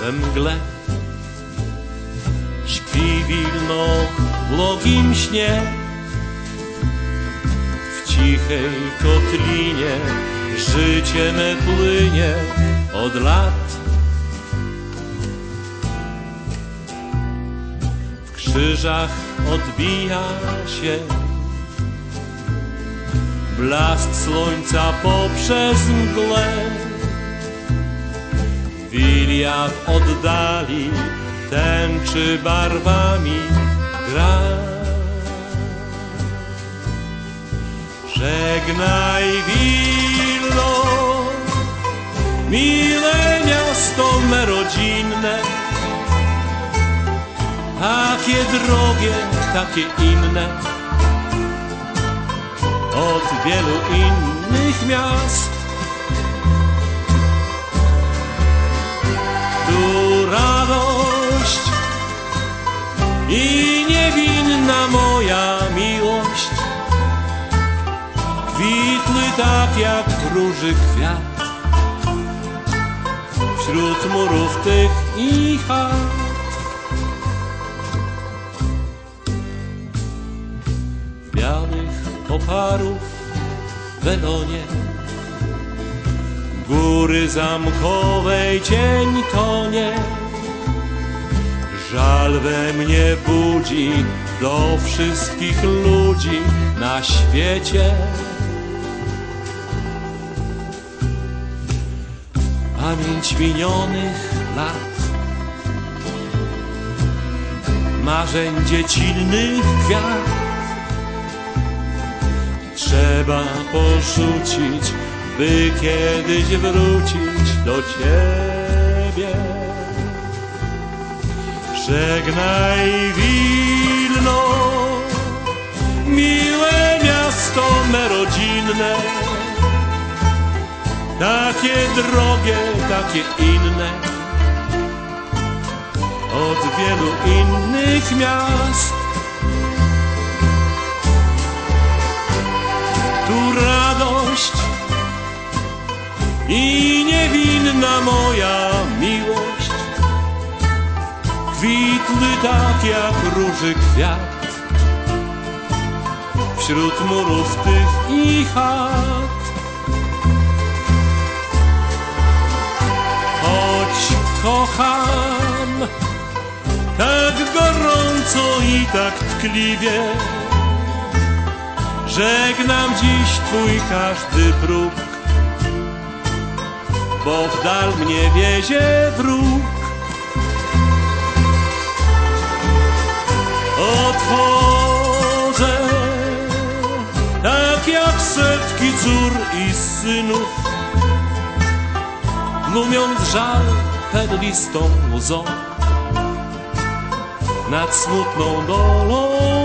we mgle. Śpi wilno w błogim śnie, w cichej kotlinie życie me płynie od lat. W krzyżach odbija się blask słońca poprzez mgłę. Wilia w oddali tęczy barwami gra. Żegnaj Wilno, mile miasto me rodzinne, takie drogie, takie inne od wielu innych miast. Niewinna moja miłość kwitły tak jak róży kwiat wśród murów tych i chat. białych oparów w Elonie. Góry zamkowej cień tonie. Żal we mnie budzi do wszystkich ludzi na świecie. Pamięć minionych lat Marzeń dziecinnych kwiat trzeba porzucić, by kiedyś wrócić do Ciebie. Żegnaj Wilno, miłe miasto me rodzinne, takie drogie, takie inne, od wielu innych miast. tu radość i niewinna moja miłość kwitły tak jak róży kwiat wśród murów tych i chat. Choć kocham tak gorąco i tak tkliwie, Żegnam dziś Twój każdy próg, bo w dal mnie wiezie wróg. Otworzę tak jak setki cór i synów, tłumiąc żal pedlistą łzą nad smutną dolą.